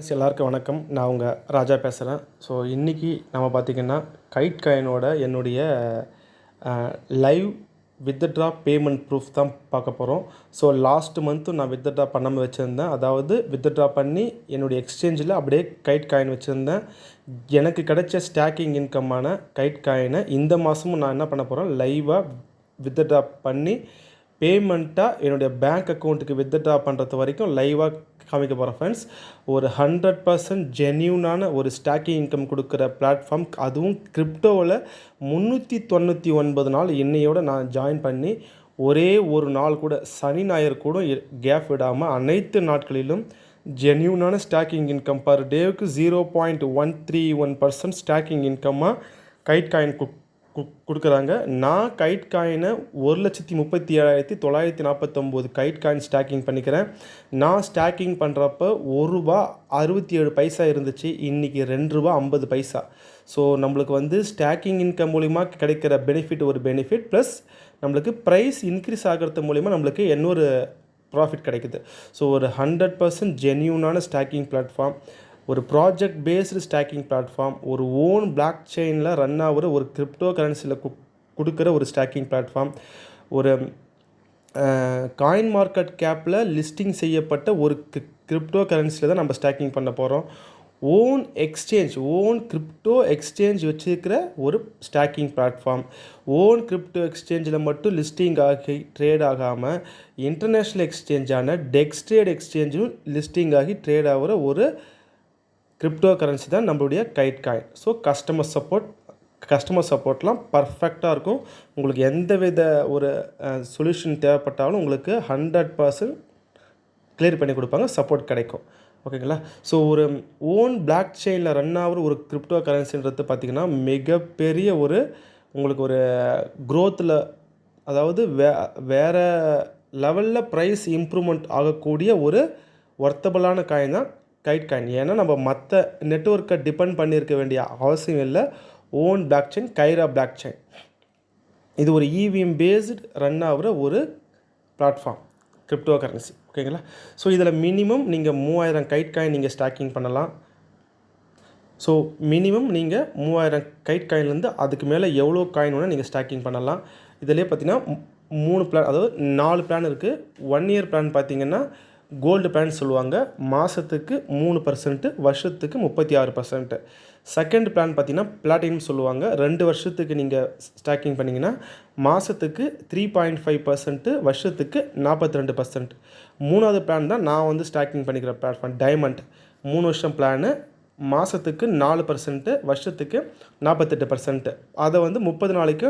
Friends எல்லாருக்கும் வணக்கம். நான் உங்கள் ராஜா பேசுகிறேன் ஸோ இன்றைக்கி நம்ம பார்த்திங்கன்னா கைட் காயினோட என்னுடைய லைவ் வித்ட்ரா பேமெண்ட் ப்ரூஃப் தான் பார்க்க போகிறோம் ஸோ லாஸ்ட் மந்த்து நான் வித்ட்ரா பண்ணாமல் வச்சுருந்தேன். அதாவது வித்ட்ரா பண்ணி என்னுடைய எக்ஸ்சேஞ்சில் அப்படியே கைட் காயின் வச்சுருந்தேன். எனக்கு கிடைச்ச ஸ்டாக்கிங் இன்கம்மான கைட் காயினை இந்த மாதமும் நான் என்ன பண்ண போகிறேன் லைவாக வித்ட்ரா பண்ணி பேமெண்ட்டாக என்னுடைய பேங்க் அக்கௌண்ட்டுக்கு வித்ட்ரா பண்ணுறது வரைக்கும் லைவாக காமிக்க போகிறேன் ஃப்ரெண்ட்ஸ் ஒரு ஹண்ட்ரட் பர்சன்ட் ஜென்யூனான ஒரு ஸ்டாக்கிங் இன்கம் கொடுக்குற பிளாட்ஃபார்ம் அதுவும் கிரிப்டோவில் முந்நூற்றி தொண்ணூற்றி ஒன்பது நாள் என்னையோட நான் ஜாயின் பண்ணி ஒரே ஒரு நாள் கூட சனி ஞாயிறு கூட கேப் விடாமல் அனைத்து நாட்களிலும் ஜென்யூனான ஸ்டாக்கிங் இன்கம் பர் டேவுக்கு zero point one three one percent staking இன்கம்மாக guide coin கொடுக்குறாங்க. நான் கைட் காயினை ஒரு லட்சத்தி முப்பத்தி ஏழாயிரத்தி தொள்ளாயிரத்தி நாற்பத்தொம்போது கைட் காயின் ஸ்டாக்கிங் பண்ணிக்கிறேன். நான் ஸ்டாக்கிங் பண்ணுறப்ப ஒரு ரூபா அறுபத்தி ஏழு பைசா இருந்துச்சு. இன்றைக்கி ரெண்டு ரூபா ஐம்பது பைசா. ஸோ நம்மளுக்கு வந்து ஸ்டாக்கிங் இன்கம் மூலிமா கிடைக்கிற பெனிஃபிட் ஒரு பெனிஃபிட். ப்ளஸ் நம்மளுக்கு ப்ரைஸ் இன்க்ரீஸ் ஆகிறது மூலிமா நம்மளுக்கு இன்னொரு ப்ராஃபிட் கிடைக்குது. ஸோ ஒரு ஹண்ட்ரட் பர்சன்ட் ஜென்யூனான ஸ்டாக்கிங் பிளாட்ஃபார்ம். ஒரு ப்ராஜெக்ட் பேஸ்டு ஸ்டாக்கிங் பிளாட்ஃபார்ம் ஒரு ஓன் பிளாக் செயினில் ரன் ஆகிற ஒரு கிரிப்டோ கரன்சியில் கொடுக்குற ஒரு ஸ்டாக்கிங் பிளாட்ஃபார்ம் ஒரு காயின் மார்க்கெட் கேப்பில் லிஸ்டிங் செய்யப்பட்ட ஒரு கிரிப்டோ கரன்சியில் தான் நம்ம ஸ்டாக்கிங் பண்ண போகிறோம் own exchange own crypto exchange வச்சுருக்கிற ஒரு ஸ்டாக்கிங் பிளாட்ஃபார்ம் ஓன் கிரிப்டோ எக்ஸ்சேஞ்சில் மட்டும் லிஸ்டிங் ஆகி ட்ரேட் ஆகாமல் இன்டர்நேஷ்னல் எக்ஸ்சேஞ்சான டெக்ஸ்ட்ரேட் எக்ஸ்சேஞ்சும் லிஸ்டிங் ஆகி ட்ரேட் ஆகிற ஒரு கிரிப்டோ கரன்சி தான் நம்மளுடைய kite coin so customer support customer சப்போர்ட்லாம் பர்ஃபெக்டாக இருக்கும். உங்களுக்கு எந்த வித ஒரு சொல்யூஷன் தேவைப்பட்டாலும் உங்களுக்கு ஹண்ட்ரட் பர்சன்ட் கிளியர் பண்ணி கொடுப்பாங்க சப்போர்ட் கிடைக்கும். ஓகேங்களா ஸோ ஒரு ஓன் பிளாக் செயினில் ரன் ஆகிற ஒரு கிரிப்டோ கரன்சின்றது பார்த்திங்கன்னா மிகப்பெரிய ஒரு உங்களுக்கு ஒரு க்ரோத்தில் அதாவது வே வேறு லெவலில் ப்ரைஸ் இம்ப்ரூவ்மெண்ட் ஆகக்கூடிய ஒரு ஒர்த்தபிளான காயின் தான் கைட் காயின் ஏன்னா நம்ம மற்ற நெட்ஒர்க்கை டிபெண்ட் பண்ணியிருக்க வேண்டிய அவசியம் இல்லை. Own block chain Khaira block chain இது ஒரு இவிஎம் பேஸ்டு ரன் ஆகிற ஒரு பிளாட்ஃபார்ம் கிரிப்டோ கரன்சி ஓகேங்களா ஸோ இதில் மினிமம் நீங்கள் மூவாயிரம் கைட் காயின் நீங்கள் ஸ்டாக்கிங் பண்ணலாம். ஸோ மினிமம் நீங்கள் மூவாயிரம் கைட் காயின்லேருந்து அதுக்கு மேலே எவ்வளோ காயின் வேணால் நீங்கள் ஸ்டாக்கிங் பண்ணலாம். இதிலே பார்த்தீங்கன்னா மூணு பிளான் அதாவது நாலு பிளான் இருக்குது ஒன் இயர் பிளான் பார்த்தீங்கன்னா கோல்டு பிளான் சொல்லுவாங்க. மாதத்துக்கு மூணு பர்சன்ட்டு வருஷத்துக்கு முப்பத்தி ஆறு பர்சன்ட்டு செகண்ட் பிளான் பார்த்தீங்கன்னா பிளாட்டினம் சொல்லுவாங்க. ரெண்டு வருஷத்துக்கு நீங்கள் ஸ்டாக்கிங் பண்ணிங்கன்னா மாதத்துக்கு த்ரீ பாயிண்ட் ஃபைவ் பர்சன்ட்டு வருஷத்துக்கு நாற்பத்தி ரெண்டு பர்சன்ட் மூணாவது பிளான் தான் நான் வந்து ஸ்டாக்கிங் பண்ணிக்கிற பிளாட்ஃபார்ம் டைமண்ட் மூணு வருஷம் பிளானு மாதத்துக்கு நாலு பர்சன்ட்டு வருஷத்துக்கு நாற்பத்தெட்டு பர்சன்ட்டு அதை வந்து முப்பது நாளைக்கு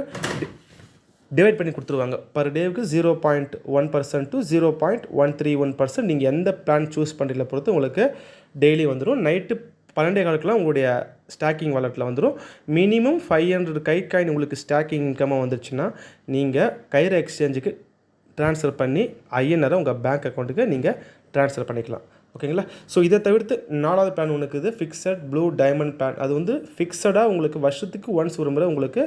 டிவைட் பண்ணி கொடுத்துருவாங்க. பர் டேவுக்கு zero point one percent to zero point one three one percent நீங்கள் எந்த பிளான் சூஸ் பண்ணுறீங்கள பொறுத்து உங்களுக்கு டெய்லி வந்துடும் நைட்டு பன்னெண்டே காலத்துலாம் உங்களுடைய ஸ்டாக்கிங் வாலெட்டில் வந்துடும் minimum five hundred kite coin உங்களுக்கு ஸ்டாக்கிங் இன்கமாக வந்துருச்சுன்னா நீங்கள் கயிறு எக்ஸ்சேஞ்சுக்கு ட்ரான்ஸ்ஃபர் பண்ணி ஐஎன்ஆரை உங்கள் பேங்க் அக்கௌண்ட்டுக்கு நீங்கள் ட்ரான்ஸ்ஃபர் பண்ணிக்கலாம். ஓகேங்களா? ஸோ இதை தவிர்த்து நாலாவது பிளான் ஒன்று இருக்குது ஃபிக்ஸட் ப்ளூ டைமண்ட் பிளான் அது வந்து ஃபிக்ஸடாக உங்களுக்கு வருஷத்துக்கு ஒன்ஸ் ஒரு முறை உங்களுக்கு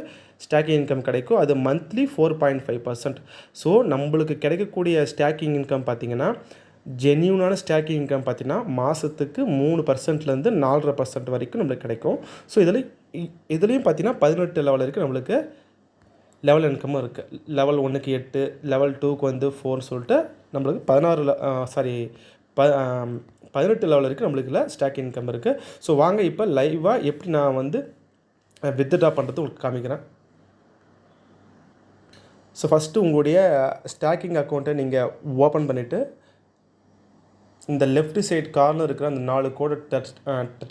ஸ்டாக்கிங் இன்கம் கிடைக்கும். அது monthly four point five percent so நம்மளுக்கு கிடைக்கக்கூடிய ஸ்டாக்கிங் இன்கம் பார்த்திங்கன்னா ஜென்யூனான ஸ்டாக்கிங் இன்கம் பார்த்திங்கன்னா மாதத்துக்கு மூணு பர்சன்ட்லேருந்து நாலரை பர்சன்ட் வரைக்கும் நம்மளுக்கு கிடைக்கும். ஸோ இதில் இதுலேயும் பார்த்திங்கன்னா பதினெட்டு லெவல் இருக்குது நம்மளுக்கு லெவல் இன்கமும் இருக்குது லெவல் ஒன்றுக்கு எட்டு லெவல் டூக்கு வந்து ஃபோர்னு சொல்லிட்டு நம்மளுக்கு பதினாறு சாரி ப பதினெட்டு லெவல் இருக்குது நம்மளுக்குல ஸ்டாக் இன்கம் இருக்குது ஸோ வாங்க இப்போ லைவாக எப்படி நான் வந்து வித்ட்ரா பண்ணுறது உங்களுக்கு காமிக்கிறேன். ஸோ ஃபஸ்ட்டு உங்களுடைய ஸ்டாக்கிங் அக்கௌண்ட்டை நீங்கள் ஓப்பன் பண்ணிவிட்டு இந்த லெஃப்ட் சைட் கார்னர் இருக்கிற அந்த நாலு கோடை டச்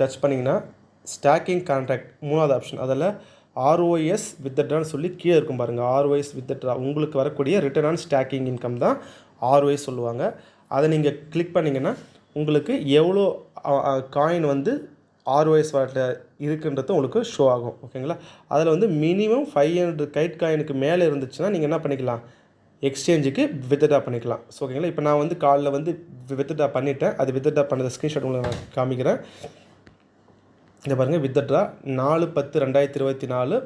டச் பண்ணிங்கன்னா ஸ்டாக்கிங் கான்ட்ராக்ட் மூணாவது ஆப்ஷன் அதில் ஆர்ஓஎஸ் வித்ட்ரான்னு சொல்லி கீழே இருக்கும் பாருங்கள் ஆர்ஓஎஸ் வித்ட்ரா உங்களுக்கு வரக்கூடிய ரிட்டர்ன் ஆன் ஸ்டாக்கிங் இன்கம் தான் ஆர்ஓஎஸ் சொல்லுவாங்க. அதை நீங்கள் கிளிக் பண்ணிங்கன்னா உங்களுக்கு எவ்வளோ காயின் வந்து ஆர்ஓஎஸ் வாட்டில் இருக்குன்றது உங்களுக்கு ஷோ ஆகும். ஓகேங்களா அதில் வந்து மினிமம் ஃபைவ் ஹண்ட்ரட் கைட் காயினுக்கு மேலே இருந்துச்சுன்னா நீங்கள் என்ன பண்ணிக்கலாம்? எக்ஸ்சேஞ்சுக்கு வித்ட்ரா பண்ணிக்கலாம். ஸோ ஓகேங்களா இப்போ நான் வந்து காலில் வந்து வித்ட்ரா பண்ணிவிட்டேன் அது வித்ட்ரா பண்ணது ஸ்க்ரீன்ஷாட் உங்களுக்கு நான் காமிக்கிறேன். இதை பாருங்கள் வித்ட்ரா நாலு பத்து ரெண்டாயிரத்தி இருபத்தி நாலு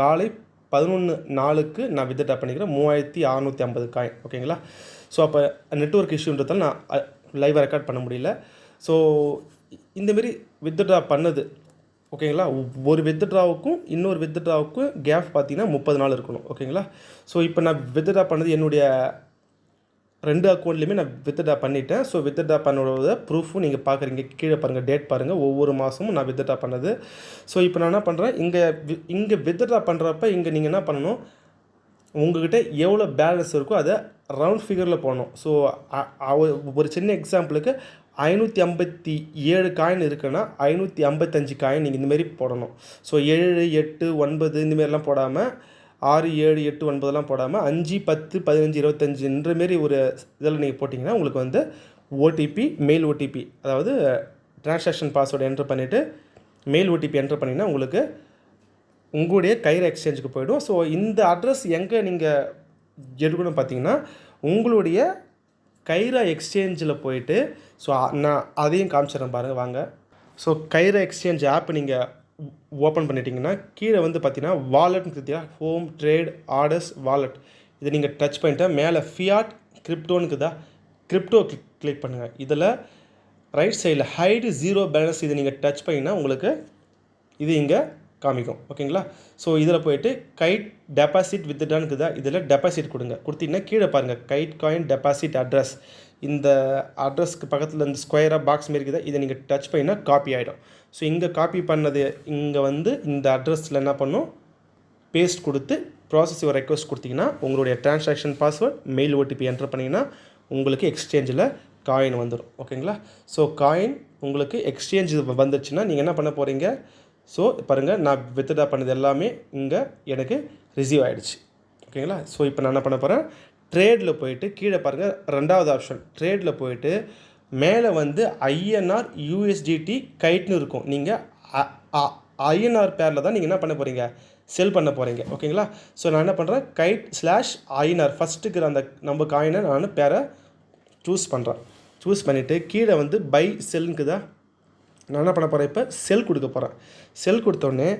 காலை பதினொன்று நாளுக்கு நான் வித்ட்ரா பண்ணிக்கிறேன். மூவாயிரத்தி அறநூற்றி ஐம்பது காயின் ஓகேங்களா ஸோ அப்போ நெட்ஒர்க் இஷ்யூன்றதால நான் லைவாக ரெக்கார்ட் பண்ண முடியல. ஸோ இந்தமாரி வித்ட்ரா பண்ணது ஓகேங்களா ஒரு வித்ட்ராவுக்கும் இன்னொரு வித்ட்ராவுக்கும் கேப் பார்த்தீங்கன்னா முப்பது நாள் இருக்கணும் ஓகேங்களா ஸோ இப்போ நான் வித்ட்ரா பண்ணது என்னுடைய ரெண்டு அக்கௌண்ட்லேயுமே நான் வித்ட்ரா பண்ணிட்டேன். ஸோ வித்ட்ரா பண்ணோட ப்ரூஃபும் நீங்கள் பார்க்குறீங்க. கீழே பாருங்கள் டேட் பாருங்கள் ஒவ்வொரு மாதமும் நான் வித்ட்ரா பண்ணது. ஸோ இப்போ நான் என்ன பண்ணுறேன் இங்கே இங்கே வித்ட்ரா பண்ணுறப்ப இங்கே நீங்கள் என்ன பண்ணணும்? உங்கள்கிட்ட எவ்வளோ பேலன்ஸ் இருக்கோ அதை ரவுண்ட் ஃபிகரில் போடணும் ஸோ ஒரு சின்ன எக்ஸாம்பிளுக்கு ஐநூற்றி ஐம்பத்தி ஏழு காயின் இருக்குன்னா ஐநூற்றி ஐம்பத்தஞ்சு காயின் நீங்கள் இந்தமாரி போடணும். ஸோ ஏழு எட்டு ஒன்பது இந்தமாரிலாம் போடாமல் ஆறு ஏழு எட்டு ஒன்பதெல்லாம் போடாமல் அஞ்சு பத்து பதினஞ்சு இருபத்தஞ்சுன்ற மாரி ஒரு இதில் நீங்கள் போட்டிங்கன்னா உங்களுக்கு வந்து ஓடிபி மெயில் ஓடிபி அதாவது ட்ரான்சாக்ஷன் பாஸ்வேர்டு என்ட்ரு பண்ணிவிட்டு மெயில் ஓடிபி என்ட்ரு பண்ணிங்கன்னா உங்களுக்கு உங்களுடைய கயிறு எக்ஸ்சேஞ்சுக்கு போயிடும். ஸோ இந்த அட்ரஸ் எங்கே நீங்கள் எடுக்கணும் பார்த்தீங்கன்னா உங்களுடைய கைரா எக்ஸ்சேஞ்சில் போயிட்டு ஸோ நான் அதையும் காமிச்சிடறேன் பாருங்கள் வாங்க. ஸோ கைரா எக்ஸ்சேஞ்ச் ஆப் நீங்கள் ஓப்பன் பண்ணிட்டீங்கன்னா கீழே வந்து பார்த்தீங்கன்னா வாலெட்னு கொடுத்தியா? ஹோம் ட்ரேட் ஆர்டர்ஸ் வாலெட் இதை நீங்கள் டச் பண்ணிட்டால் மேலே ஃபியாட் கிரிப்டோனுக்குதா கிரிப்டோ கிளிக் கிளிக் பண்ணுங்கள் இதில் ரைட் சைடில் ஹைடு ஜீரோ பேலன்ஸ் இதை நீங்கள் டச் பண்ணிங்கன்னா உங்களுக்கு இது இங்கே காமிக்கும். ஓகேங்களா? ஸோ இதில் போயிட்டு கைட் டெபாசிட் வித்ட்ரான்னு தான் இதில் டெபாசிட் கொடுங்க. கொடுத்தீங்கன்னா கீழே பாருங்கள் கைட் காயின் டெபாசிட் அட்ரஸ் இந்த அட்ரஸ்க்கு பக்கத்தில் இந்த ஸ்கொயராக பாக்ஸ் மாரி இருக்குதா இதை நீங்கள் டச் பண்ணினா காப்பி ஆகிடும் ஸோ இங்கே காப்பி பண்ணது இங்கே வந்து இந்த அட்ரஸில் என்ன பண்ணும்? பேஸ்ட் கொடுத்து ப்ராசஸ் ஒரு ரெக்வஸ்ட் கொடுத்தீங்கன்னா உங்களுடைய transaction password mail OTP enter பண்ணிங்கன்னா உங்களுக்கு எக்ஸ்சேஞ்சில் காயின் வந்துடும் ஓகேங்களா? ஸோ காயின் உங்களுக்கு எக்ஸ்சேஞ்ச் வந்துச்சுன்னா நீங்கள் என்ன பண்ண போகிறீங்க ஸோ பாருங்கள் நான் வித்ட்ரா பண்ணது எல்லாமே இங்கே எனக்கு ரிசீவ் ஆகிடுச்சு ஓகேங்களா ஸோ இப்போ நான் என்ன பண்ண போகிறேன் ட்ரேடில் போயிட்டு கீழே பாருங்கள் ரெண்டாவது ஆப்ஷன் ட்ரேடில் போயிட்டு மேலே வந்து ஐஎன்ஆர் யூஎஸ்டிடி கைட்னு இருக்கும். நீங்கள் ஐஎன்ஆர் பேரில் தான் நீங்கள் என்ன பண்ண போகிறீங்க செல் பண்ண போகிறீங்க ஓகேங்களா ஸோ நான் என்ன பண்ணுறேன் கைட் ஸ்லாஷ் ஐஎன்ஆர் ஃபஸ்ட்டுக்கு அந்த நம்ம காயினை நான் பேரை சூஸ் பண்ணுறேன் சூஸ் பண்ணிவிட்டு கீழே வந்து பை செல்லுக்கு தான் நான் என்ன பண்ண போகிறேன் இப்போ? செல் கொடுக்க போகிறேன் செல் கொடுத்தோன்னே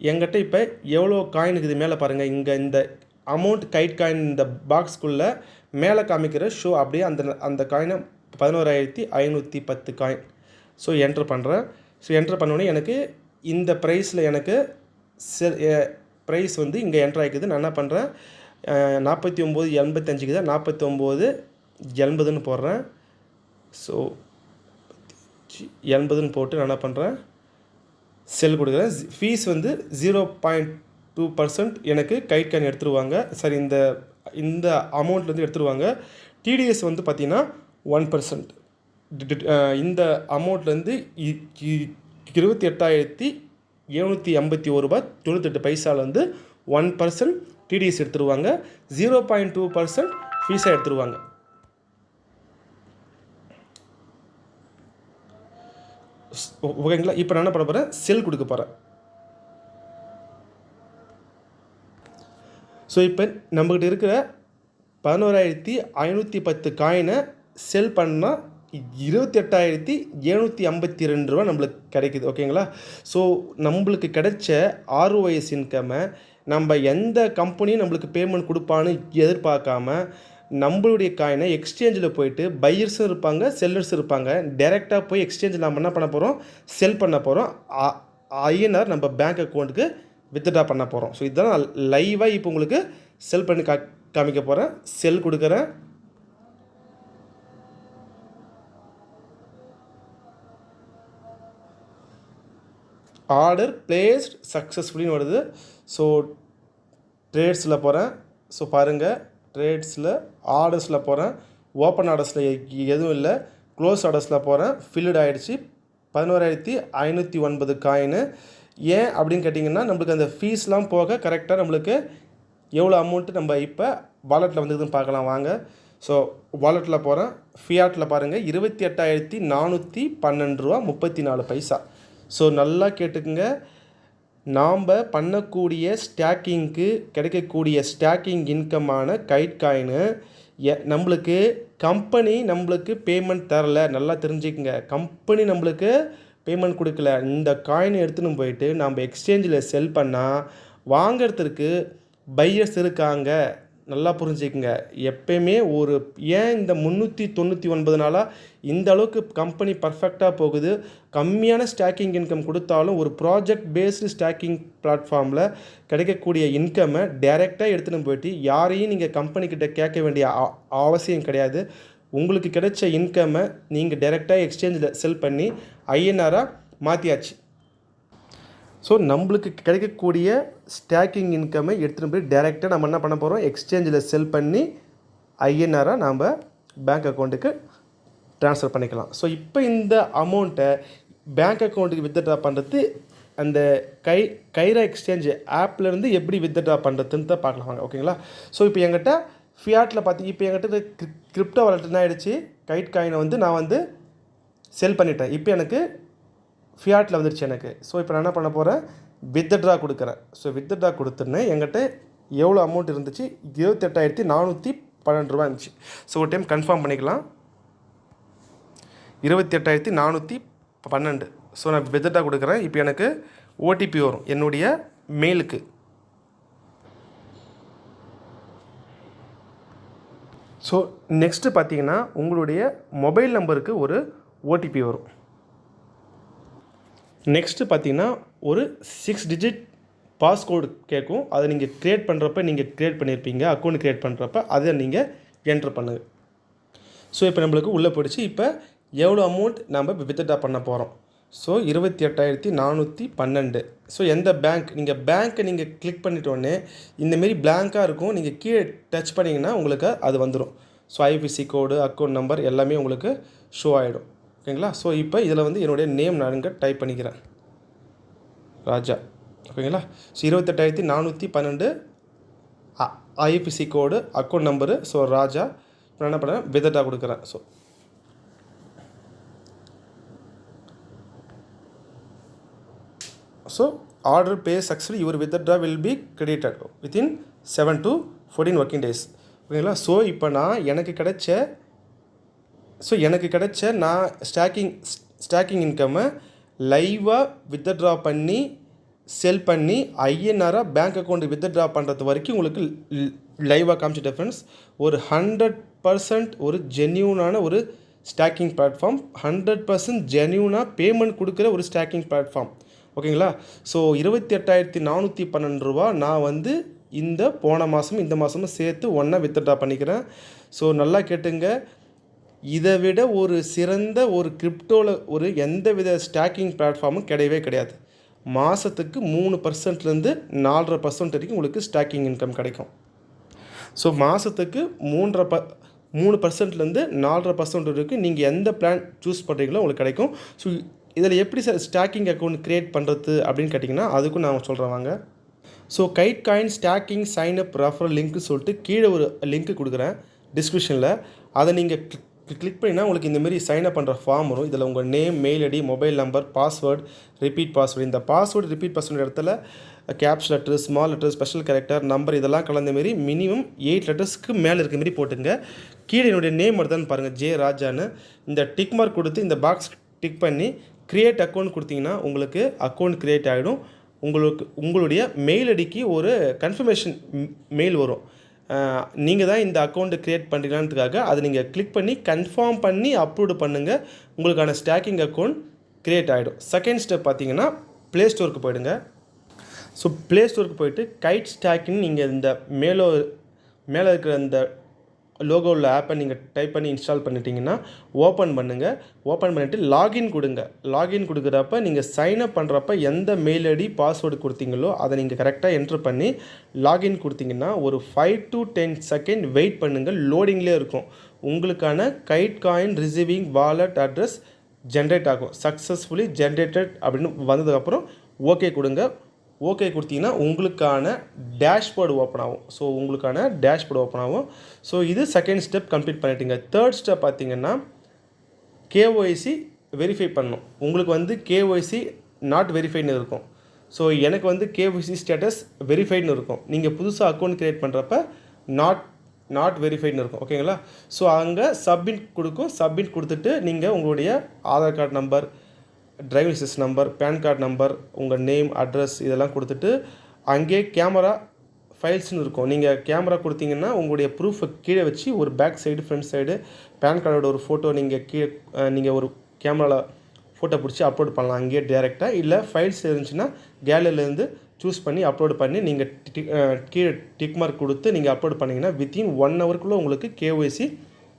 என்கிட்ட இப்போ எவ்வளோ காயின் இருக்குது மேலே பாருங்கள் இங்கே இந்த அமௌண்ட் கைட் காயின் இந்த பாக்ஸ்க்குள்ளே மேலே காமிக்கிற ஷோ அப்படியே அந்த அந்த காயினை பதினோராயிரத்தி ஐநூற்றி பத்து காயின் ஸோ என்ட்ரு பண்ணுறேன் ஸோ என்ட்ரு பண்ணோடனே எனக்கு இந்த ப்ரைஸில் எனக்கு செல் ப்ரைஸ் வந்து இங்கே என்ட்ரு ஆகிக்குது நான் என்ன பண்ணுறேன் நாற்பத்தி ஒம்பது எண்பத்தஞ்சுக்கு தான் நாற்பத்தி ஒம்பது எண்பதுன்னு போடுறேன். ஸோ எண்பதுன்னு போட்டு நான் என்ன பண்ணுறேன் செல் கொடுக்குறேன் ஃபீஸ் வந்து ஜீரோ பாயிண்ட் டூ பர்சன்ட் எனக்கு கைட் கேன் எடுத்துருவாங்க. சரி இந்த இந்த அமௌண்ட்லேருந்து எடுத்துருவாங்க. டிடிஎஸ் வந்து பார்த்திங்கன்னா ஒன் பர்சன்ட் இந்த அமௌண்ட்லேருந்து இருபத்தி எட்டாயிரத்தி எழுநூற்றி ஐம்பத்தி ஒரு ரூபா தொண்ணூத்தெட்டு பைசாலேருந்து ஒன் பர்சன்ட் டிடிஎஸ் எடுத்துருவாங்க. ஜீரோ பாயிண்ட் டூ பர்சன்ட் ஃபீஸாக எடுத்துருவாங்க. ஓகேங்களா? இப்போ நான் என்ன பண்ண போகிறேன் செல் கொடுக்க போகிறேன் ஸோ இப்போ நம்மக்கிட்ட இருக்கிற பதினோராயிரத்தி ஐநூற்றி பத்து காயினை செல் பண்ணால் இருபத்தி எட்டாயிரத்தி எழுநூற்றி ஐம்பத்தி ரெண்டு ரூபா நம்மளுக்கு கிடைக்குது. ஓகேங்களா? ஸோ நம்மளுக்கு கிடைச்ச ஆர்ஓஎஸ் இன்கம்மை நம்ம எந்த கம்பெனியும் நம்மளுக்கு பேமெண்ட் கொடுப்பான்னு எதிர்பார்க்காம நம்மளுடைய காயினை எக்ஸ்சேஞ்சில் போயிட்டு பையர்ஸும் இருப்பாங்க செல்லர்ஸும் இருப்பாங்க. டைரெக்டாக போய் எக்ஸ்சேஞ்சில் நம்ம என்ன பண்ண போகிறோம் செல் பண்ண போகிறோம் ஐஎன்ஆர் நம்ம பேங்க் அக்கௌண்ட்டுக்கு வித்ட்ரா பண்ண போகிறோம் ஸோ இதுதான் லைவாக இப்போ உங்களுக்கு செல் பண்ணி கா காமிக்க போகிறேன் செல் கொடுக்குறேன். ஆர்டர் பிளேஸ்ட் சக்ஸஸ்ஃபுல்லின்னு வருது. ஸோ ட்ரேட்ஸில் போகிறேன் ஸோ பாருங்கள் ட்ரேட்ஸில் ஆர்டர்ஸில் போகிறேன். ஓப்பன் ஆர்டர்ஸில் எதுவும் இல்லை. க்ளோஸ் ஆர்டர்ஸில் போகிறேன். ஃபில்டு ஆகிடுச்சு பதினோராயிரத்தி ஐநூற்றி ஒன்பது காயினு. ஏன் அப்படின்னு கேட்டிங்கன்னா நம்மளுக்கு அந்த ஃபீஸ்லாம் போக கரெக்டாக நம்மளுக்கு எவ்வளோ அமௌண்ட்டு நம்ம இப்போ வாலெட்டில் வந்துக்குதுன்னு பார்க்கலாம். வாங்க. ஸோ வாலெட்டில் போகிறேன். ஃபியாட்டில் பாருங்கள் இருபத்தி எட்டாயிரத்தி நானூற்றி பன்னெண்டு ரூபா முப்பத்தி நாலு பைசா. ஸோ நல்லா கேட்டுக்குங்க. நாம் பண்ணக்கூடிய ஸ்டாக்கிங்க்கு கிடைக்கக்கூடிய ஸ்டாக்கிங் இன்கமான கைட் காயினு எ நம்மளுக்கு கம்பெனி நம்மளுக்கு பேமெண்ட் தரல. நல்லா தெரிஞ்சுக்கங்க. கம்பெனி நம்மளுக்கு பேமெண்ட் கொடுக்கல. இந்த காயினை எடுத்துன்னு போயிட்டு நம்ம எக்ஸ்சேஞ்சில் செல் பண்ணால் வாங்கிறதுக்கு பையர்ஸ் இருக்காங்க. நல்லா புரிஞ்சுக்கங்க. எப்பயுமே ஒரு ஏன் இந்த முந்நூற்றி தொண்ணூற்றி ஒன்பது நாளாக இந்த அளவுக்கு கம்பெனி பர்ஃபெக்டாக போகுது? கம்மியான ஸ்டாக்கிங் இன்கம் கொடுத்தாலும் ஒரு ப்ராஜெக்ட் பேஸ்டு ஸ்டாக்கிங் பிளாட்ஃபார்மில் கிடைக்கக்கூடிய இன்கம்மை டைரெக்டாக எடுத்துகிட்டு போயிட்டு யாரையும் நீங்கள் கம்பெனிக்கிட்ட கேட்க வேண்டிய அவசியம் கிடையாது. உங்களுக்கு கிடைச்ச இன்கம்மை நீங்கள் டைரெக்டாக எக்ஸ்சேஞ்சில் செல் பண்ணி ஐஎன்ஆராக மாற்றியாச்சு ஸோ நம்மளுக்கு கிடைக்கக்கூடிய ஸ்டாக்கிங் இன்கம்மை எடுத்துகிட்டு போய் டேரெக்டாக நம்ம என்ன பண்ண போகிறோம் எக்ஸ்சேஞ்சில் செல் பண்ணி ஐஎன்ஆராக நாம் பேங்க் அக்கௌண்ட்டுக்கு ட்ரான்ஸ்ஃபர் பண்ணிக்கலாம். ஸோ இப்போ இந்த அமௌண்ட்டை பேங்க் அக்கௌண்ட்டுக்கு வித்ட்ரா பண்ணுறது அந்த கை கைரா எக்ஸ்சேஞ்ச் ஆப்லேருந்து எப்படி வித்ட்ரா பண்ணுறதுன்னு தான் பார்க்கலாம் வாங்க. ஓகேங்களா ஸோ இப்போ எங்கிட்ட ஃபியாட்டில் பார்த்தி இப்போ எங்கிட்ட கிரிப்டோ வாலெட் என்ன கைட் காயினை வந்து நான் வந்து செல் பண்ணிட்டேன். இப்போ எனக்கு ஃபியாட்டில் வந்துருச்சு எனக்கு. ஸோ இப்போ நான் என்ன பண்ண போகிறேன் வித்ட்ரா கொடுக்குறேன். ஸோ வித்ட்ரா கொடுத்துன்னு என்கிட்ட எவ்வளோ அமௌண்ட் இருந்துச்சு? இருபத்தெட்டாயிரத்தி நானூற்றி பன்னெண்டு ரூபா இருந்துச்சு. ஸோ ஒரு டைம் கன்ஃபார்ம் பண்ணிக்கலாம். இருபத்தெட்டாயிரத்தி நானூற்றி பன்னெண்டு. ஸோ நான் வித்ட்ரா கொடுக்குறேன். இப்போ எனக்கு ஓடிபி வரும். என்னுடைய மெயிலுக்கு ஸோ நெக்ஸ்ட்டு பார்த்தீங்கன்னா உங்களுடைய மொபைல் நம்பருக்கு ஒரு ஓடிபி வரும். நெக்ஸ்ட்டு பார்த்தீங்கன்னா ஒரு சிக்ஸ் டிஜிட் பாஸ்கோடு கேட்கும். அதை நீங்கள் க்ரியேட் பண்ணுறப்ப நீங்கள் க்ரியேட் பண்ணியிருப்பீங்க அக்கௌண்ட் க்ரியேட் பண்ணுறப்ப அதை நீங்கள் என்ட்ரு பண்ணுங்க. ஸோ இப்போ நம்மளுக்கு உள்ளே போயிடுச்சு. இப்போ எவ்வளோ அமௌண்ட் நம்ம வித்ட்ரா பண்ண போகிறோம் ஸோ இருபத்தி எட்டாயிரத்தி நானூற்றி பன்னெண்டு. ஸோ எந்த பேங்க் நீங்கள் பேங்க்கை நீங்கள் கிளிக் பண்ணிட்டோடனே இந்தமாரி பிளாங்காக இருக்கும். நீங்கள் கீழே டச் பண்ணிங்கன்னா உங்களுக்கு அது வந்துடும் so IBC code account number எல்லாமே உங்களுக்கு ஷோ ஆகிடும் ஓகேங்களா? ஸோ இப்போ இதில் வந்து என்னுடைய நேம் நான் இங்கே டைப் பண்ணிக்கிறேன். ராஜா. ஓகேங்களா? ஸோ இருபத்தெட்டாயிரத்தி நானூற்றி பன்னெண்டு IBC code account number so Raja. இப்போ நான் என்ன பண்ணுறேன் விதட்டாக கொடுக்குறேன். So so order pay successful your withdraw will be credited within seven to fourteen working days ஓகேங்களா? ஸோ இப்போ நான் எனக்கு கிடைச்ச ஸோ எனக்கு கிடைச்ச நான் ஸ்டாக்கிங் ஸ்டாக்கிங் இன்கம்மை லைவாக வித்ட்ரா பண்ணி செல் பண்ணி ஐஎன்ஆராக பேங்க் அக்கௌண்ட் வித்ட்ரா பண்ணுறது வரைக்கும் உங்களுக்கு லைவாக காமிச்சிட்ட ஃப்ரெண்ட்ஸ் ஒரு ஹண்ட்ரட் பர்சன்ட் ஒரு ஜென்யூனான ஒரு ஸ்டாக்கிங் பிளாட்ஃபார்ம் ஹண்ட்ரட் பர்சன்ட் ஜென்யூனாக பேமெண்ட் கொடுக்குற ஒரு ஸ்டாக்கிங் பிளாட்ஃபார்ம் ஓகேங்களா ஸோ இருபத்தி எட்டாயிரத்தி நானூற்றி பன்னெண்டு ரூபா நான் வந்து இந்த போன மாதமும் இந்த மாதமும் சேர்த்து ஒன்றா வித்ட்ரா பண்ணிக்கிறேன். ஸோ நல்லா கேட்டுங்க. இதை விட ஒரு சிறந்த ஒரு கிரிப்டோவில் ஒரு எந்த வித ஸ்டாக்கிங் பிளாட்ஃபார்மும் கிடையவே கிடையாது. மாதத்துக்கு மூணு பர்சன்ட்லேருந்து நாலரை பர்சன்ட் வரைக்கும் உங்களுக்கு ஸ்டாக்கிங் இன்கம் கிடைக்கும். ஸோ மாதத்துக்கு மூன்றரை ப மூணு பர்சன்ட்லேருந்து நாலரை பர்சன்ட் வரைக்கும் நீங்கள் எந்த பிளான் சூஸ் பண்ணுறீங்களோ உங்களுக்கு கிடைக்கும். ஸோ இதில் எப்படி சார் ஸ்டாக்கிங் அக்கௌண்ட் க்ரியேட் பண்ணுறது அப்படின்னு கேட்டிங்கன்னா அதுக்கும் நான் சொல்கிறேன் வாங்க. So kite coin staking sign up referral லிங்க்னு சொல்லிட்டு கீழே ஒரு லிங்க் கொடுக்குறேன் டிஸ்கிரிப்ஷனில் அதை நீங்கள் கிளிக் பண்ணினா உங்களுக்கு இந்தமாரி சைன் அப் பண்ணுற ஃபார்ம் வரும். இதில் உங்கள் name mail ID mobile number password repeat password இந்த பாஸ்வேர்டு ரிப்பீட் பாஸ்வேர்டு இடத்துல caps letter small letter special character number இதெல்லாம் கலந்த மாரி மினிமம் எயிட் லெட்டர்ஸ்க்கு மேலே இருக்க மாரி போட்டுங்க. கீழே என்னுடைய நேம் வருதான்னு பாருங்கள் ஜே ராஜான்னு. இந்த டிக் மார்க் கொடுத்து இந்த பாக்ஸ் டிக் பண்ணி க்ரியேட் அக்கௌண்ட் கொடுத்தீங்கன்னா உங்களுக்கு அக்கௌண்ட் க்ரியேட் ஆகிடும் உங்களுக்கு உங்களுடைய மெயில் ஐடிக்கு ஒரு கன்ஃபர்மேஷன் மெயில் வரும். நீங்கள் தான் இந்த அக்கௌண்ட்டை க்ரியேட் பண்ணுறீங்களான்றதுக்காக அதை நீங்கள் கிளிக் பண்ணி கன்ஃபார்ம் பண்ணி அப்லோடு பண்ணுங்கள் உங்களுக்கான ஸ்டாக்கிங் அக்கௌண்ட் க்ரியேட் ஆகிடும் செகண்ட் ஸ்டெப் பார்த்தீங்கன்னா ப்ளே ஸ்டோருக்கு போயிடுங்க. ஸோ ப்ளே ஸ்டோருக்கு போயிட்டு கைட் ஸ்டாக்கின்னு நீங்கள் இந்த மேலோ மேலே இருக்கிற இந்த லோகோவில் ஆப்பை நீங்கள் டைப் பண்ணி இன்ஸ்டால் பண்ணிட்டீங்கன்னா ஓப்பன் பண்ணுங்கள் ஓப்பன் பண்ணிவிட்டு லாகின் கொடுங்க. லாகின் கொடுக்குறப்ப நீங்கள் சைன் அப் பண்ணுறப்ப எந்த மெயில் ஐடி பாஸ்வேர்டு கொடுத்தீங்களோ அதை நீங்கள் கரெக்டாக என்ட்ரு பண்ணி லாகின் கொடுத்தீங்கன்னா ஒரு five to ten second wait பண்ணுங்கள் லோடிங்லேயே இருக்கும். உங்களுக்கான kite coin receiving wallet address generate ஆகும். சக்ஸஸ்ஃபுல்லி ஜென்ரேட்டட் அப்படின்னு வந்ததுக்கப்புறம் ஓகே கொடுங்க. ஓகே கொடுத்தீங்கன்னா உங்களுக்கான டேஷ்போர்டு ஓப்பன் ஆகும். ஸோ உங்களுக்கான டேஷ்போர்டு ஓப்பன் ஆகும். ஸோ இது செகண்ட் ஸ்டெப் கம்ப்ளீட் பண்ணிட்டீங்க. தேர்ட் ஸ்டெப் பார்த்தீங்கன்னா கேஒய்சி வெரிஃபை பண்ணணும். உங்களுக்கு வந்து கேஒய்சி நாட் வெரிஃபைன்னு இருக்கும். ஸோ எனக்கு வந்து கேஒய்சி ஸ்டேட்டஸ் வெரிஃபைடுன்னு இருக்கும். நீங்கள் புதுசாக அக்கௌண்ட் க்ரியேட் பண்ணுறப்ப நாட் நாட் வெரிஃபைட்னு இருக்கும். ஓகேங்களா ஸோ அங்கே சப்மிட் கொடுக்கும். சப்மிட் கொடுத்துட்டு நீங்கள் உங்களுடைய Aadhaar card number driving licence number PAN card number உங்கள் நேம் அட்ரஸ் இதெல்லாம் கொடுத்துட்டு அங்கே கேமரா ஃபைல்ஸ்னு இருக்கும். நீங்கள் கேமரா கொடுத்தீங்கன்னா உங்களுடைய ப்ரூஃபை கீழே வச்சு ஒரு back side front side PAN கார்டோட ஒரு ஃபோட்டோ நீங்கள் கீழே நீங்கள் ஒரு கேமராவில் ஃபோட்டோ பிடிச்சி அப்லோட் பண்ணலாம். அங்கேயே டேரெக்டாக இல்லை ஃபைல்ஸ் இருந்துச்சுன்னா கேலரியிலேருந்து சூஸ் பண்ணி அப்லோட் பண்ணி நீங்கள் கீழே டிக் மார்க் கொடுத்து நீங்கள் அப்லோட் பண்ணிங்கன்னா வித்தின் ஒன் ஹவருக்குள்ளே உங்களுக்கு கேஒய்சி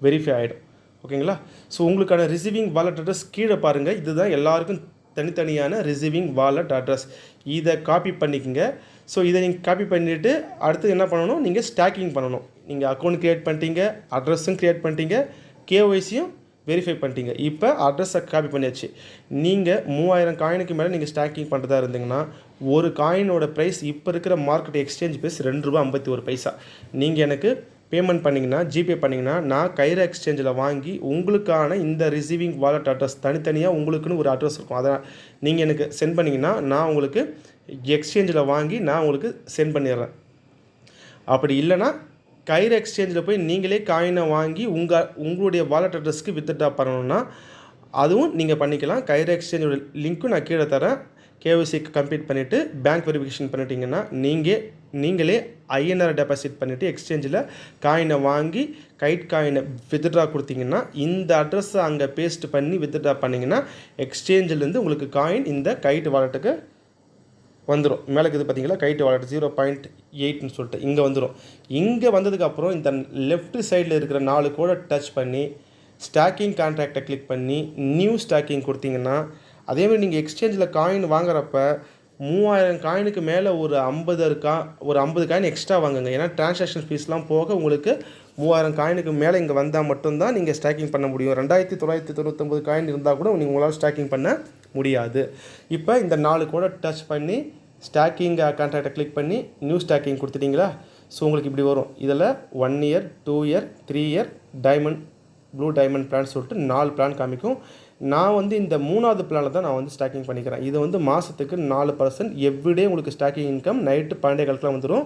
வெரிஃபை ஆகிடும் ஓகேங்களா? ஸோ உங்களுக்கான ரிசீவிங் வாலெட் அட்ரஸ் கீழே பாருங்கள் இதுதான் எல்லாருக்கும் தனித்தனியான ரிசீவிங் வாலெட் அட்ரஸ் இதை காப்பி பண்ணிக்கங்க. ஸோ இதை நீங்கள் காப்பி பண்ணிவிட்டு அடுத்து என்ன பண்ணணும்? நீங்கள் ஸ்டாக்கிங் பண்ணணும். நீங்கள் அக்கௌண்ட் க்ரியேட் பண்ணிட்டீங்க அட்ரஸும் க்ரியேட் பண்ணிட்டீங்க கேஒய்சியும் வெரிஃபை பண்ணிட்டீங்க. இப்போ அட்ரஸை காப்பி பண்ணியாச்சு. நீங்கள் மூவாயிரம் காயினுக்கு மேலே நீங்கள் ஸ்டாக்கிங் பண்ணுறதா இருந்தீங்கன்னா ஒரு காயினோட ப்ரைஸ் இப்போ இருக்கிற மார்க்கெட் எக்ஸ்சேஞ்ச் ப்ரைஸ் ரெண்டு ரூபா ஐம்பத்தி ஒரு பைசா. நீங்கள் எனக்கு பேமெண்ட் பண்ணிங்கன்னா ஜிபே பண்ணிங்கன்னா நான் கைரா எக்ஸ்சேஞ்சில் வாங்கி உங்களுக்கான இந்த ரிசீவிங் வாலெட் அட்ரஸ் தனித்தனியாக உங்களுக்குன்னு ஒரு அட்ரஸ் இருக்கும். அதை நீங்கள் எனக்கு சென்ட் பண்ணிங்கன்னா நான் உங்களுக்கு எக்ஸ்சேஞ்சில் வாங்கி நான் உங்களுக்கு சென்ட் பண்ணிடுறேன். அப்படி இல்லைன்னா கைர் எக்ஸ்சேஞ்சில் போய் நீங்களே காயினை வாங்கி உங்கள் உங்களுடைய வாலெட் அட்ரஸ்க்கு வித்ட்ரா பண்ணணும்னா அதுவும் நீங்கள் பண்ணிக்கலாம். கைர் எக்ஸ்சேஞ்சோட லிங்க்கும் நான் கீழே தரேன். கேஒசிக்கு கம்ப்ளீட் பண்ணிவிட்டு பேங்க் வெரிஃபிகேஷன் பண்ணிட்டீங்கன்னா நீங்கள் நீங்களே ஐஎன்ஆர் டெபாசிட் பண்ணிவிட்டு எக்ஸ்சேஞ்சில் காயினை வாங்கி கைட் காயினை வித்ட்ரா கொடுத்தீங்கன்னா இந்த அட்ரஸை அங்கே பேஸ்ட் பண்ணி வித்ட்ரா பண்ணிங்கன்னா எக்ஸ்சேஞ்சிலேருந்து உங்களுக்கு காயின் இந்த கைட் வாலெட்டுக்கு வந்துடும் மேலே இது பார்த்தீங்களா கைட்டு வாலெட் ஜீரோ பாயிண்ட் எயிட்னு சொல்லிட்டு இங்கே வந்துடும் இங்கே வந்ததுக்கப்புறம் இந்த லெஃப்ட் சைடில் இருக்கிற நாலு கோடை டச் பண்ணி ஸ்டாக்கிங் கான்ட்ராக்டை கிளிக் பண்ணி நியூ ஸ்டாக்கிங் கொடுத்தீங்கன்னா அதேமாதிரி நீங்கள் எக்ஸ்சேஞ்சில் காயின் வாங்குறப்ப மூவாயிரம் காயினுக்கு மேலே ஒரு ஐம்பது இருக்கா ஒரு ஐம்பது காயின் எக்ஸ்ட்ரா வாங்குங்க. ஏன்னா டிரான்சாக்ஷன் ஃபீஸ்லாம் போக உங்களுக்கு மூவாயிரம் காயினுக்கு மேலே இங்கே வந்தால் மட்டும்தான் நீங்கள் ஸ்டாக்கிங் பண்ண முடியும். ரெண்டாயிரத்தி தொள்ளாயிரத்தி தொண்ணூத்தொம்பது காயின் இருந்தால் கூட நீங்கள் உங்களால் ஸ்டாக்கிங் பண்ண முடியாது. இப்போ இந்த நாலு கூட டச் பண்ணி ஸ்டாக்கிங் கான்ட்ராக்டை கிளிக் பண்ணி நியூ ஸ்டாக்கிங் கொடுத்துட்டிங்களா? ஸோ உங்களுக்கு இப்படி வரும். இதில் one year two year three year diamond blue diamond plan சொல்லிட்டு நாலு பிளான் காமிக்கும். நான் வந்து இந்த மூணாவது பிளானில் தான் நான் வந்து ஸ்டாக்கிங் பண்ணிக்கிறேன். இது வந்து மாதத்துக்கு நாலு பர்சன்ட் எவ்ரிடே உங்களுக்கு ஸ்டாக்கிங் இன்கம் நைட்டு பன்னெண்டே காலத்தில் வந்துடும்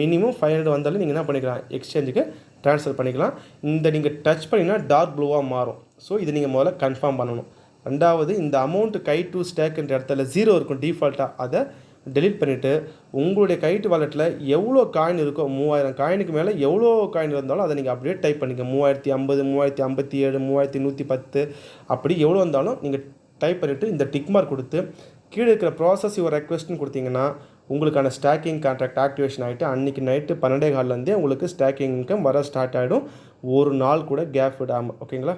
மினிமம் ஃபைவ் ஹண்ட்ரட் வந்தாலும் நீங்கள் என்ன பண்ணிக்கலாம்? எக்ஸ்சேஞ்சுக்கு ட்ரான்ஸ்ஃபர் பண்ணிக்கலாம். இந்த நீங்கள் டச் பண்ணிங்கன்னா டார்க் ப்ளூவாக மாறும். ஸோ இது நீங்கள் முதல்ல கன்ஃபார்ம் பண்ணணும். ரெண்டாவது இந்த அமௌண்ட்டு கை டு ஸ்டாக்ன்ற இடத்துல ஜீரோ இருக்கும் டிஃபால்ட்டாக அதை டெலிட் பண்ணிவிட்டு உங்களுடைய கைட்டு வாலெட்டில் எவ்வளோ காயின் இருக்கோ மூவாயிரம் காயினுக்கு மேலே எவ்வளோ காயின் இருந்தாலும் அதை நீங்கள் அப்படியே டைப் பண்ணிக்க. மூவாயிரத்தி ஐம்பது மூவாயிரத்தி ஐம்பத்தி ஏழு மூவாயிரத்தி நூற்றி பத்து அப்படி எவ்வளோ இருந்தாலும் நீங்கள் டைப் பண்ணிவிட்டு இந்த டிக் மார்க் கொடுத்து கீழே இருக்கிற ப்ராசஸ் யுவர் ரெக்வெஸ்ட்னு கொடுத்தீங்கன்னா உங்களுக்கான ஸ்டாக்கிங் கான்ட்ராக்ட் ஆக்டிவேஷன் ஆகிட்டு அன்றைக்கி நைட்டு பன்னெண்டே காலிலேருந்தே உங்களுக்கு ஸ்டாக்கிங் இன்கம் வர ஸ்டார்ட் ஆகிடும் ஒரு நாள் கூட கேப் விடாமல் ஓகேங்களா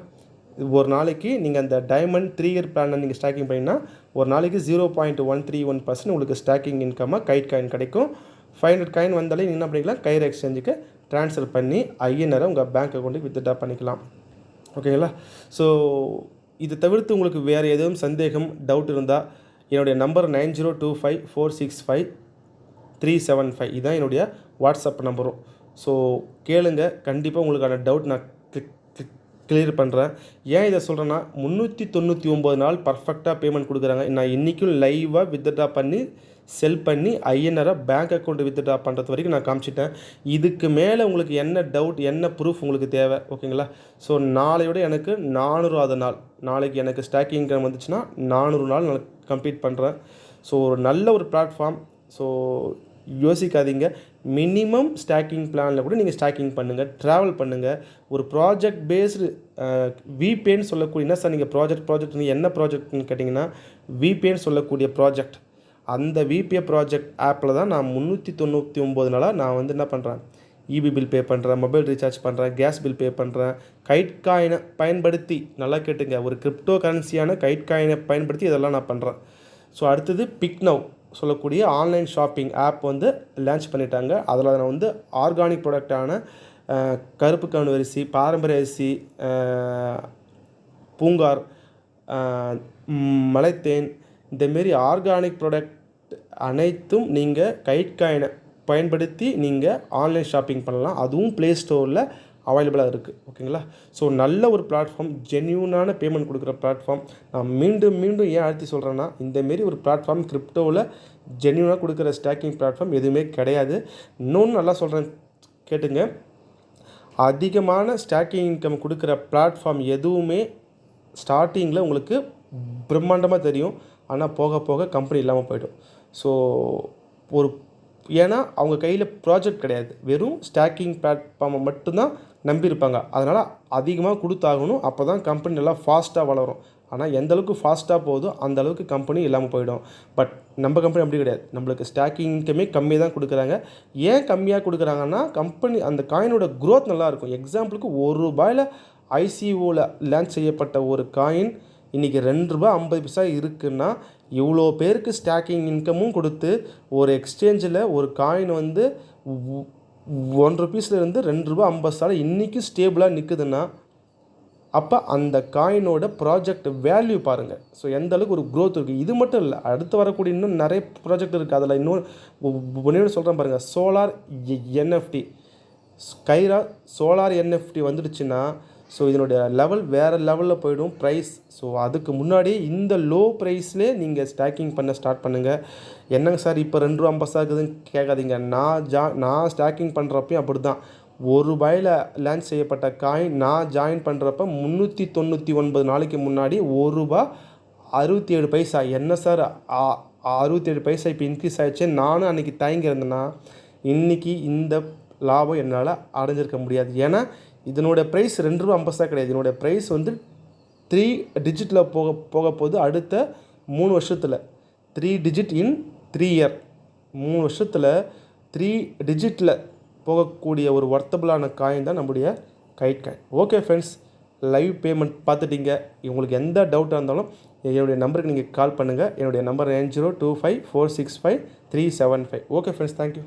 ஒரு நாளைக்கு நீங்கள் அந்த டைமண்ட் த்ரீ இயர் பிளானை நீங்கள் ஸ்டாக்கிங் பண்ணிங்கன்னா ஒரு நாளைக்கு zero point one three one percent உங்களுக்கு ஸ்டாக்கிங் இன்கமாக கைட் காயின் கிடைக்கும். ஃபைவ் ஹண்ட்ரட் காயின் வந்தாலே நீங்கள் என்ன பண்ணிக்கலாம்? கைர் எக்ஸ்சேஞ்சுக்கு ட்ரான்ஸ்ஃபர் பண்ணி ஐஎன்ஆரை உங்கள் பேங்க் அக்கௌண்ட்டுக்கு வித்ட்ரா பண்ணிக்கலாம். ஓகேங்களா ஸோ இது தவிர்த்து உங்களுக்கு வேறு எதுவும் சந்தேகம் டவுட் இருந்தால் என்னுடைய number nine zero two five four six five three seven five இதுதான் என்னுடைய வாட்ஸ்அப் நம்பரும் ஸோ கேளுங்க. கண்டிப்பாக உங்களுக்கான டவுட் நான் கிளியர் பண்ணுறேன் ஏன் இதை சொல்கிறேன்னா முந்நூற்றி தொண்ணூற்றி ஒம்பது நாள் பர்ஃபெக்டாக பேமெண்ட் கொடுக்குறாங்க. நான் இன்றைக்கும் லைவாக வித்ட்ரா பண்ணி செல் பண்ணி ஐஎன்ஆரை பேங்க் அக்கௌண்ட் வித்ட்ரா பண்ணுறது வரைக்கும் நான் காமிச்சிட்டேன். இதுக்கு மேலே உங்களுக்கு என்ன டவுட் என்ன ப்ரூஃப் உங்களுக்கு தேவை ஓகேங்களா? ஸோ நாளையோட எனக்கு நானூறாவது நாள். நாளைக்கு எனக்கு ஸ்டாக்கிங் இன்கம் வந்துச்சுன்னா நானூறு நாள் நான் கம்ப்ளீட் பண்ணுறேன் ஸோ ஒரு நல்ல ஒரு பிளாட்ஃபார்ம் ஸோ யோசிக்காதீங்க. மினிமம் ஸ்டாக்கிங் பிளானில் கூட நீங்கள் ஸ்டாக்கிங் பண்ணுங்கள் ட்ராவல் பண்ணுங்கள் ஒரு ப்ராஜெக்ட் பேஸ்டு விபேன்னு சொல்லக்கூடிய என்ன சார் நீங்கள் ப்ராஜெக்ட் ப்ராஜெக்ட் என்ன ப்ராஜெக்ட்னு கேட்டிங்கன்னா விபேன்னு சொல்லக்கூடிய ப்ராஜெக்ட் அந்த விபிஏ ப்ராஜெக்ட் ஆப்பில் தான் நான் முந்நூற்றி தொண்ணூற்றி ஒம்பது நாளாக நான் வந்து என்ன பண்ணுறேன் இபி பில் பே பண்ணுறேன் மொபைல் ரீசார்ஜ் பண்ணுறேன் கேஸ் பில் பே பண்ணுறேன் கைட் காயினை பயன்படுத்தி நல்லா கேட்டுங்க. ஒரு கிரிப்டோ கரன்சியான கைட் காயினை பயன்படுத்தி இதெல்லாம் நான் பண்ணுறேன் ஸோ அடுத்தது பிக் நவ் சொல்லக்கூடிய ஆன்லைன் ஷாப்பிங் ஆப் வந்து லான்ச் பண்ணிட்டாங்க. அதில் நான் வந்து ஆர்கானிக் ப்ராடக்டான கருப்பு கவுனு அரிசி பாரம்பரிய அரிசி பூங்கார் மலைத்தேன் இந்தமாரி ஆர்கானிக் ப்ராடக்ட் அனைத்தும் நீங்கள் கைட் காயினை பயன்படுத்தி நீங்கள் ஆன்லைன் ஷாப்பிங் பண்ணலாம். அதுவும் ப்ளே ஸ்டோரில் அவைலபிளாக இருக்குது ஓகேங்களா ஸோ நல்ல ஒரு பிளாட்ஃபார்ம் ஜென்யூனான பேமெண்ட் கொடுக்குற பிளாட்ஃபார்ம் நான் மீண்டும் மீண்டும் ஏன் அழுத்தி சொல்கிறேன்னா இந்தமாரி ஒரு பிளாட்ஃபார்ம் கிரிப்டோவில் ஜென்யூனாக கொடுக்குற ஸ்டாக்கிங் பிளாட்ஃபார்ம் எதுவுமே கிடையாது. இன்னொன்று நல்லா சொல்கிறேன் கேட்டுங்க. அதிகமான ஸ்டாக்கிங் இன்கம் கொடுக்குற பிளாட்ஃபார்ம் எதுவுமே ஸ்டார்டிங்கில் உங்களுக்கு பிரம்மாண்டமாக தெரியும். ஆனால் போக போக கம்பெனி இல்லாமல் போயிடும். ஸோ ஒரு ஏன்னா அவங்க கையில் ப்ராஜெக்ட் கிடையாது. வெறும் ஸ்டாக்கிங் பிளாட்ஃபார்மை மட்டும்தான் நம்பியிருப்பாங்க. அதனால் அதிகமாக கொடுத்தாகணும். அப்போ தான் கம்பெனி நல்லா ஃபாஸ்ட்டாக வளரும். ஆனால் எந்த அளவுக்கு ஃபாஸ்ட்டாக போகுதோ அந்த அளவுக்கு கம்பெனி இல்லாமல் போயிடும். பட் நம்ம கம்பெனி அப்படி கிடையாது. நம்மளுக்கு ஸ்டாக்கிங் இன்கமே கம்மி தான் கொடுக்குறாங்க. ஏன் கம்மியாக கொடுக்குறாங்கன்னா கம்பெனி அந்த காயினோட க்ரோத் நல்லாயிருக்கும் எக்ஸாம்பிளுக்கு ஒரு ரூபாயில் ஐசிஓவில் லான்ச் செய்யப்பட்ட ஒரு காயின் இன்றைக்கி ரெண்டு ரூபா ஐம்பது பைசா இருக்குன்னா இவ்வளோ பேருக்கு ஸ்டாக்கிங் இன்கமும் கொடுத்து ஒரு எக்ஸ்சேஞ்சில் ஒரு காயின் வந்து ஒன் ருபீஸ்லேருந்து ரெண்டு ரூபா ஐம்பது சாலை இன்றைக்கும் ஸ்டேபிளாக நிற்குதுன்னா அப்போ அந்த காயினோட ப்ராஜெக்ட் வேல்யூ பாருங்கள் ஸோ எந்த அளவுக்கு ஒரு க்ரோத் இருக்குது இது மட்டும் இல்லை அடுத்து வரக்கூடிய இன்னும் நிறைய ப்ராஜெக்ட் இருக்குது அதில் இன்னும் ஒன்று சொல்கிறேன் பாருங்கள் solar NFT e-, Skyra solar NFT வந்துடுச்சுன்னா ஸோ இதனுடைய லெவல் வேறு லெவலில் போயிடும் ப்ரைஸ் ஸோ அதுக்கு முன்னாடி இந்த லோ ப்ரைஸ்லேயே நீங்கள் ஸ்டாக்கிங் பண்ண ஸ்டார்ட் பண்ணுங்கள் என்னங்க சார் இப்போ ரெண்டு ரூபா ஐம்பது இருக்குதுன்னு கேட்காதீங்க. நான் ஜா நான் ஸ்டாக்கிங் பண்ணுறப்பையும் அப்படி தான் ஒரு ரூபாயில் லான்ச் செய்யப்பட்ட காயின் நான் ஜாயின் பண்ணுறப்ப முந்நூற்றி தொண்ணூற்றி ஒன்பது நாளைக்கு முன்னாடி ஒரு ரூபா அறுபத்தி ஏழு பைசா. என்ன சார் அறுபத்தி ஏழு பைசா இப்போ இன்க்ரீஸ் ஆகிடுச்சு நானும் அன்றைக்கி தயங்கியிருந்தேன்னா இன்றைக்கி இந்த லாபம் என்னால் அடைஞ்சிருக்க முடியாது. ஏன்னா இதனுடைய ப்ரைஸ் ரெண்டு ரூபா ஐம்பது கிடையாது. இதனுடைய ப்ரைஸ் வந்து த்ரீ டிஜிட்டில் போக போக போகுது அடுத்த மூணு வருஷத்தில். Three digit in three year மூணு வருஷத்தில் த்ரீ டிஜிட்டில் போகக்கூடிய ஒரு ஒர்த்தபிளான காயின் தான் நம்முடைய kite coin okay friends live payment பார்த்துட்டீங்க. உங்களுக்கு எந்த டவுட்டாக இருந்தாலும் என்னுடைய நம்பருக்கு நீங்கள் கால் பண்ணுங்கள் என்னுடைய number nine zero two five four six five three seven five. Okay friends thank you